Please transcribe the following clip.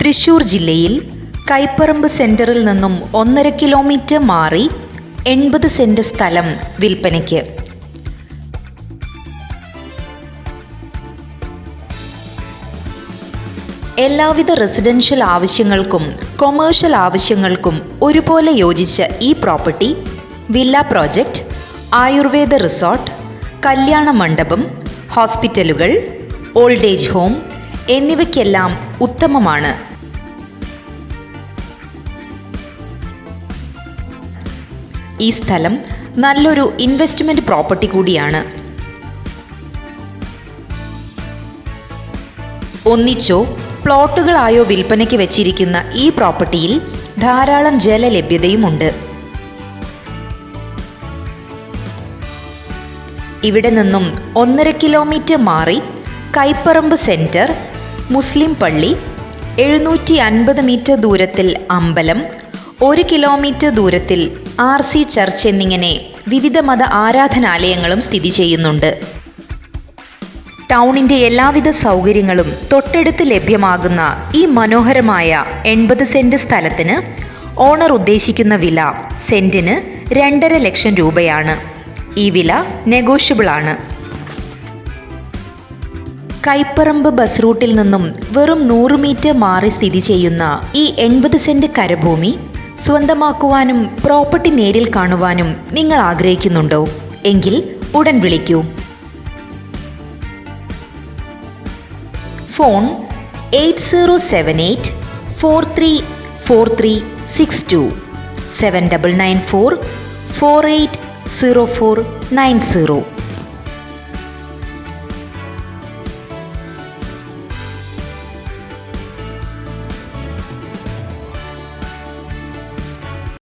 തൃശൂർ ജില്ലയിൽ കൈപ്പറമ്പ് സെന്ററിൽ നിന്നും ഒന്നര കിലോമീറ്റർ മാറി എൺപത് സെന്റ് സ്ഥലം വിൽപ്പനയ്ക്ക്. എല്ലാവിധ റെസിഡൻഷ്യൽ ആവശ്യങ്ങൾക്കും കൊമേഴ്ഷ്യൽ ആവശ്യങ്ങൾക്കും ഒരുപോലെ യോജിച്ച ഈ property villa project Ayurveda resort കല്യാണ മണ്ഡപം ഹോസ്പിറ്റലുകൾ ഓൾഡ് ഏജ് ഹോം എന്നിവയ്ക്കെല്ലാം ഉത്തമമാണ്. ഈ സ്ഥലം നല്ലൊരു ഇൻവെസ്റ്റ്മെന്റ് പ്രോപ്പർട്ടി കൂടിയാണ്. ഒന്നിച്ചോ പ്ലോട്ടുകളായോ വിൽപ്പനയ്ക്ക് വെച്ചിരിക്കുന്ന ഈ പ്രോപ്പർട്ടിയിൽ ധാരാളം ജലലഭ്യതയുമുണ്ട്. ഇവിടെ നിന്നും ഒന്നര കിലോമീറ്റർ മാറി കൈപ്പറമ്പ് സെന്റർ മുസ്ലിം പള്ളി എഴുന്നൂറ്റി അൻപത് മീറ്റർ ദൂരത്തിൽ അമ്പലം ഒരു കിലോമീറ്റർ ദൂരത്തിൽ ആർ സി ചർച്ച് എന്നിങ്ങനെ വിവിധ മത ആരാധനാലയങ്ങളും സ്ഥിതി ചെയ്യുന്നുണ്ട്. ടൗണിന്റെ എല്ലാവിധ സൗകര്യങ്ങളും തൊട്ടടുത്ത് ലഭ്യമാകുന്ന ഈ മനോഹരമായ എൺപത് സെന്റ് സ്ഥലത്തിന് ഓണർ ഉദ്ദേശിക്കുന്ന വില സെന്റിന് രണ്ടര ലക്ഷം രൂപയാണ്. ഈ വില നെഗോഷ്യബിൾ ആണ് കൈപ്പറമ്പ് ബസ് റൂട്ടിൽ നിന്നും വെറും നൂറ് മീറ്റർ മാറി സ്ഥിതി ചെയ്യുന്ന ഈ എൺപത് സെന്റ് കരഭൂമി സ്വന്തമാക്കുവാനും പ്രോപ്പർട്ടി നേരിൽ കാണുവാനും നിങ്ങൾ ആഗ്രഹിക്കുന്നുണ്ടോ? എങ്കിൽ ഉടൻ വിളിക്കൂ. Phone eight zero seven eight four three four three six two seven double nine four four eight zero four nine zero